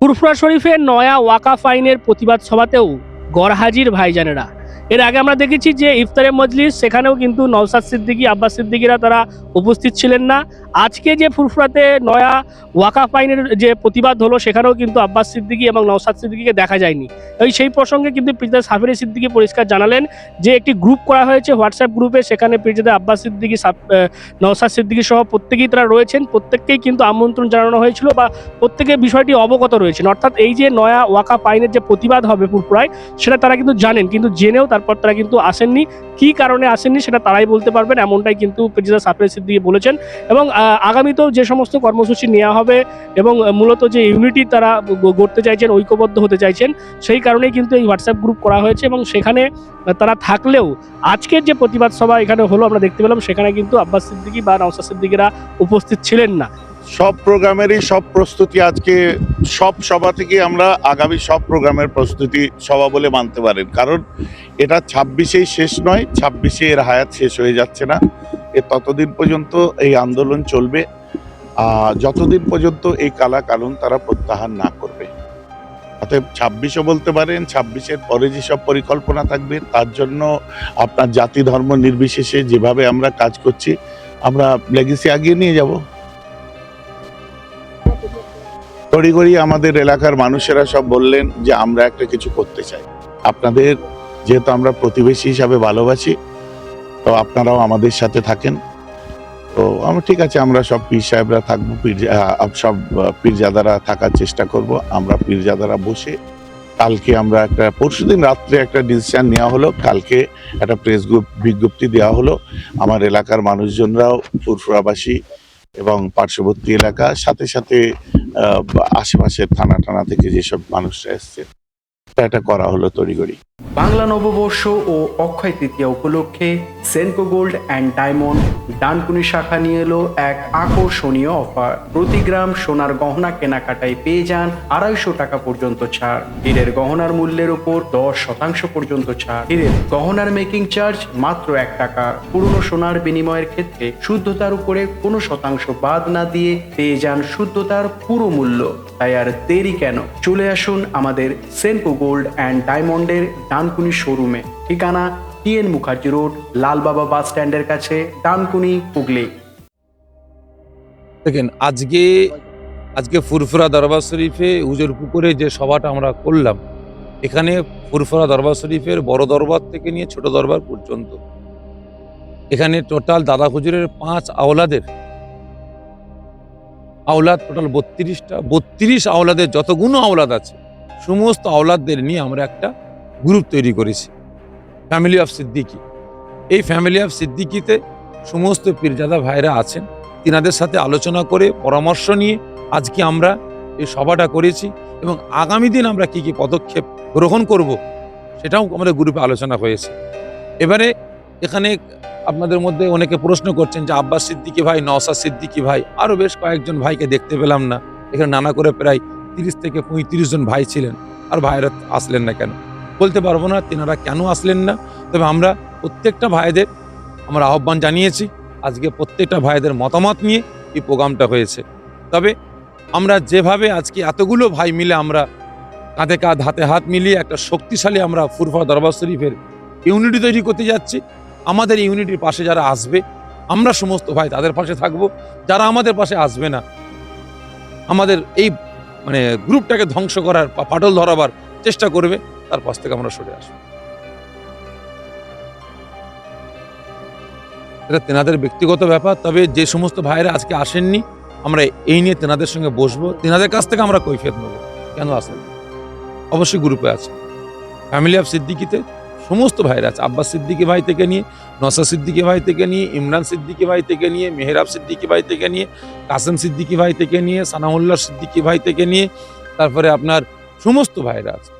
ফুরফুরা শরীফের নয়া ওয়াকাফ আইনের প্রতিবাদ সভাতেও গড়হাজির ভাইজানেরা। এর আগে আমরা দেখেছি যে ইফতারের মজলিস, সেখানেও কিন্তু নওসাদ সিদ্দিকী, আব্বাস সিদ্দিকীরা তারা উপস্থিত ছিলেন না। আজকে যে ফুরফুরাতে নয়া ওয়াকাফ আইনের যে প্রতিবাদ হলো, সেখানেও কিন্তু আব্বাস সিদ্দিকী এবং নওসাদ সিদ্দিকীকে দেখা যায়নি। ওই সেই প্রসঙ্গে কিন্তু পিরজাদা সাফিরি সিদ্দিকী পরিষ্কার জানালেন যে একটি গ্রুপ করা হয়েছে হোয়াটসঅ্যাপ গ্রুপে, সেখানে পিরজাদা আব্বাস সিদ্দিকী নওসাদ সিদ্দিকী সহ প্রত্যেকেই তারা রয়েছেন। প্রত্যেককেই কিন্তু আমন্ত্রণ জানানো হয়েছিল বা প্রত্যেকে বিষয়টি অবগত রয়েছেন। অর্থাৎ এই যে নয়া ওয়াকাফ আইনের যে প্রতিবাদ হবে ফুরফুরায়, সেটা তারা কিন্তু জানেন, কিন্তু জেনেও তারপর তারা কিন্তু আসেননি। কি কারণে আসেননি সেটা তারাই বলতে পারবেন, এমনটাই কিন্তু প্রেজিডেন্ট সাফির সিদ্দিকি বলেছেন। এবং আগামীতেও যে সমস্ত কর্মসূচি নেওয়া হবে এবং মূলত যে ইউনিটি তারা গড়তে চাইছেন, ঐক্যবদ্ধ হতে চাইছেন, সেই কারণেই কিন্তু এই হোয়াটসঅ্যাপ গ্রুপ করা হয়েছে এবং সেখানে তারা থাকলেও আজকের যে প্রতিবাদ সভা এখানে হলো, আমরা দেখতে পেলাম, সেখানে কিন্তু আব্বাস সিদ্দিকী বা নওসাদ সিদ্দিকীরা উপস্থিত ছিলেন না। সব প্রোগ্রামেরই সব প্রস্তুতি আজকে, সব সভা থেকে আমরা আগামী সব প্রোগ্রামের প্রস্তুতি সভা বলে মানতে পারেন। কারণ এটা ছাব্বিশেই শেষ নয়, ছাব্বিশে এর হায়াত শেষ হয়ে যাচ্ছে না। এ ততদিন পর্যন্ত এই আন্দোলন চলবে। যতদিন পর্যন্ত এই কালা কানুন তারা প্রত্যাহার না করবে। অতএব ছাব্বিশও বলতে পারেন, ছাব্বিশের পরে যেসব পরিকল্পনা থাকবে, তার জন্য আপনার জাতি ধর্ম নির্বিশেষে যেভাবে আমরা কাজ করছি, আমরা লেগেসি আগিয়ে নিয়ে যাব। তড়িঘড়ি আমাদের এলাকার মানুষেরা সব বললেন যে আমরা একটা কিছু করতে চাই। আপনাদের যেহেতু আমরা প্রতিবেশী হিসাবে ভালোবাসি, তো আপনারাও আমাদের সাথে থাকেন। তো আমরা ঠিক আছে, আমরা সব পীর সাহেবরা থাকব, পীর সব পীরজাদারা থাকার চেষ্টা করব। আমরা পীরজাদারা বসে কালকে আমরা একটা, পরশুদিন রাত্রে একটা ডিসিশান নেওয়া হলো। কালকে একটা প্রেস গ্রুপ বিজ্ঞপ্তি দেওয়া হলো। আমার এলাকার মানুষজনরাও ফুরফুরাবাসী এবং পার্শ্ববর্তী এলাকা। সাথে সাথে আশেপাশের থানা টানা থেকে যেসব মানুষরা এসছে এটা করা হলো তড়িগড়ি বাংলা নববর্ষ ও অক্ষয় তৃতীয়া উপলক্ষে Senco gold and diamond Dankuni শাখা নিয়ে এলো এক আকর্ষণীয় অফার প্রতি গ্রাম সোনার গহনা কেনাকাটায় পেয়ে যান আড়াইশো টাকা পর্যন্ত ছাড়। হীরের গহনার মূল্যের ওপর দশ শতাংশ পর্যন্ত ছাড়। হীরের গহনার মেকিং চার্জ মাত্র এক টাকা। পুরনো সোনার বিনিময়ের ক্ষেত্রে শুদ্ধতার উপরে কোনো শতাংশ বাদ না দিয়ে পেয়ে যান শুদ্ধতার পুরো মূল্য। তাই আর দেরি কেন? চলে আসুন আমাদের সেনকো গোল্ড অ্যান্ড ডায়মন্ডের ডানকুনি শোরুমে ঠিকানা TN Mukherjee road Lalbaba bus স্ট্যান্ডের কাছে, ডানকুনি, হুগলি। দেখেন, আজকে আজকে ফুরফুরা দরবার শরীফে উজোর পুকুরে যে সভাটা আমরা করলাম, এখানে ফুরফুরা দরবার শরীফের বড় দরবার থেকে নিয়ে ছোট দরবার পর্যন্ত। এখানে টোটাল দাদা হুজুরের পাঁচ আওলাদের, আওলাদ টোটাল বত্রিশটা, বত্রিশ আওলাদের যতগুলো আওলাদ আছে, সমস্ত আওলাদদের নিয়ে আমরা একটা গ্রুপ তৈরি করেছি। ফ্যামিলি অফ সিদ্দিকি এই ফ্যামিলি অফ সিদ্দিকিতে সমস্ত পীরজাদা ভাইরা আছেন। তিনাদের সাথে আলোচনা করে, পরামর্শ নিয়ে আজকে আমরা এই সভাটা করেছি এবং আগামী দিন আমরা কি কি পদক্ষেপ গ্রহণ করব সেটাও আমাদের গ্রুপে আলোচনা হয়েছে। এবারে এখানে আপনাদের মধ্যে অনেকে প্রশ্ন করছেন যে আব্বাস সিদ্দিকি ভাই নওসাদ সিদ্দিকি ভাই আরও বেশ কয়েকজন ভাইকে দেখতে পেলাম না। এখানে নানা করে প্রায় তিরিশ থেকে পঁয়ত্রিশ জন ভাই ছিলেন। আর ভাইরা আসলেন না কেন? বলতে পারব না, তেনারা কেন আসলেন না? তবে আমরা প্রত্যেকটা ভাইদের আমরা আহ্বান জানিয়েছি, আজকে প্রত্যেকটা ভাইদের মতামত নিয়ে এই প্রোগ্রামটা হয়েছে। তবে আমরা যেভাবে আজকে এতগুলো ভাই মিলে আমরা কাঁধে কাঁধ, হাতে হাত মিলিয়ে একটা শক্তিশালী আমরা ফুরফা দরবার শরীফের ইউনিটি তৈরি করতে যাচ্ছি, আমাদের ইউনিটির পাশে যারা আসবে, আমরা সমস্ত ভাই তাদের পাশে থাকব, যারা আমাদের পাশে আসবে না, আমাদের এই মানে গ্রুপটাকে ধ্বংস করার বা ফাটল ধরাবার চেষ্টা করবে তার পাশ থেকে আমরা সরে আসব। এটা তেনাদের ব্যক্তিগত ব্যাপার, তবে যে সমস্ত ভাইরা আজকে আসেননি, আমরা এই নিয়ে তেনাদের সঙ্গে বসবো। তেনাদের কাছ থেকে আমরা কৈফিয়ত নেব। কেন আসেন? অবশ্যই গ্রুপে আছে। ফ্যামিলি অফ সিদ্দিকিতে সমস্ত ভাইরা আছে। আব্বাস সিদ্দিকি ভাই থেকে নিয়ে, নসা সিদ্দিকি ভাই থেকে নিয়ে, ইমরান সিদ্দিকি ভাই থেকে নিয়ে, মেহরাব সিদ্দিকি ভাই থেকে নিয়ে, কাসেম সিদ্দিকি ভাই থেকে নিয়ে সানাউল্লাহ সিদ্দিকি ভাই থেকে নিয়ে, তারপরে আপনার সমস্ত ভাইরা আছে।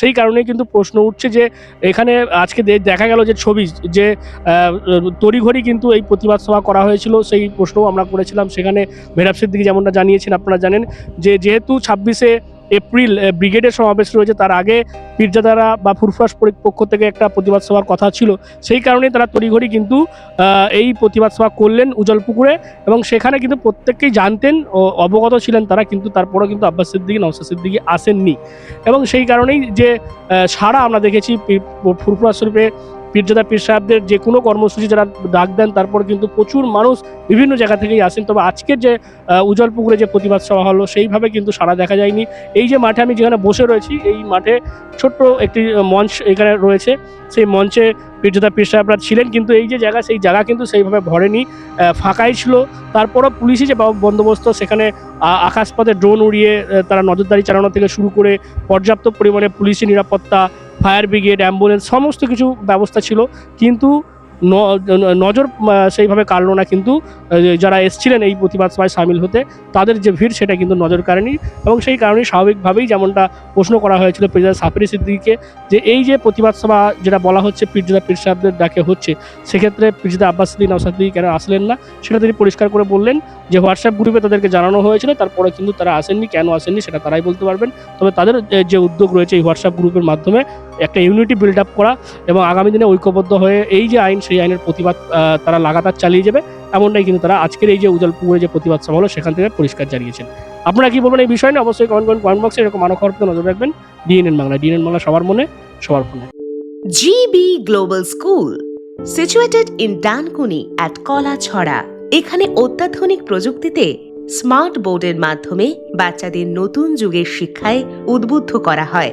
সেই কারণে কিন্তু প্রশ্ন উঠছে যে এখানে আজকে দেখা গেল যে ছবি, যে তড়িঘড়ি কিন্তু এই প্রতিবাদ সভা করা হয়েছিল, সেই প্রশ্নও আমরা করেছিলাম। সেখানে ভেরাব সিদ্দিকি যেমনটা জানিয়েছেন, আপনারা জানেন যে যেহেতু ছাব্বিশে এপ্রিল ব্রিগেডের সমাবেশ রয়েছে। তার আগে পীরজাদারা বা ফুরফুরাস পরি- পক্ষ থেকে একটা প্রতিবাদ সভার কথা ছিল। সেই কারণে তারা তড়িঘড়ি কিন্তু এই প্রতিবাদ সভা করলেন উজলপুকুরে এবং সেখানে কিন্তু প্রত্যেককেই জানতেন ও অবগত ছিলেন তারা, কিন্তু তারপরেও কিন্তু আব্বাস সিদ্দিকি নওসাদ সিদ্দিকি আসেননি। এবং সেই কারণেই যে সারা আমরা দেখেছি ফুরফুরা শরীফে পীরজাদা পীর সাহেবদের যে কোনো কর্মসূচি যারা ডাক দেন, তারপর কিন্তু প্রচুর মানুষ বিভিন্ন জায়গা থেকেই আসেন। তবে আজকের যে উজলপুকুরে যে প্রতিবাদ সভা হলো, সেইভাবে কিন্তু সারা দেখা যায়নি। এই যে মাঠে আমি যেখানে বসে রয়েছি, এই মাঠে ছোট্ট একটি মঞ্চ এখানে রয়েছে। সেই মঞ্চে পীরজাদা পীর সাহেবরা ছিলেন, কিন্তু এই যে জায়গা, সেই জায়গা কিন্তু সেইভাবে ভরেনি ফাঁকাই ছিল। তারপরও পুলিশই যে বন্দোবস্ত, সেখানে আকাশপথে ড্রোন উড়িয়ে তারা নজরদারি চালানো থেকে শুরু করে পর্যাপ্ত পরিমাণে পুলিশি নিরাপত্তা ফায়ার ব্রিগেড অ্যাম্বুলেন্স সমস্ত কিছু ব্যবস্থা ছিল। কিন্তু নজর সেইভাবে কাড়লো না কিন্তু যারা এসছিলেন এই প্রতিবাদ সভায় সামিল হতে, তাদের যে ভিড় সেটা কিন্তু নজর কাড়েনি এবং সেই কারণেই স্বাভাবিকভাবেই যেমনটা প্রশ্ন করা হয়েছিল পিরজাদা সাফিরি সিদ্দিকিকে, যে এই যে প্রতিবাদ সভা যেটা বলা হচ্ছে পীরজাদা পীর সাহেবদের ডাকে হচ্ছে, সেক্ষেত্রে পীরজাদা আব্বাস সিদ্দিক নওসাদ কেন আসলেন না, সেটা তিনি পরিষ্কার করে বললেন যে হোয়াটসঅ্যাপ গ্রুপে তাদেরকে জানানো হয়েছিল, তারপরে কিন্তু তারা আসেননি, কেন আসেননি সেটা তারাই বলতে পারবেন। তবে তাদের যে উদ্যোগ রয়েছে এই হোয়াটসঅ্যাপ গ্রুপের মাধ্যমে, একটা ইউনিটি বিল্ড আপ করা এবং আগামী দিনে ঐক্যবদ্ধ হয়ে এই যে আইন সেই আইনের প্রতিবাদ তারা লাগাতার চালিয়ে যাবে। এমনটাই কিন্তু তারা আজকের এই যে উজালপুরে যে প্রতিবাদ সভা হলো সেখান থেকে পরিষ্কার জানিয়েছেন। আপনারা কি বলবেন এই বিষয় নিয়ে? অবশ্যই কমেন্ট করেন কমেন্ট বক্সে এরকম আরও খবর নজর রাখবেন ডিএনএন বাংলা। ডিএনএন বাংলা সবার মনে সবার ফোনে। GB Global School, situated in Dankuni at Kolaছড়া এখানে অত্যাধুনিক প্রযুক্তিতে স্মার্ট বোর্ডের মাধ্যমে বাচ্চাদের নতুন যুগের শিক্ষায় উদ্বুদ্ধ করা হয়।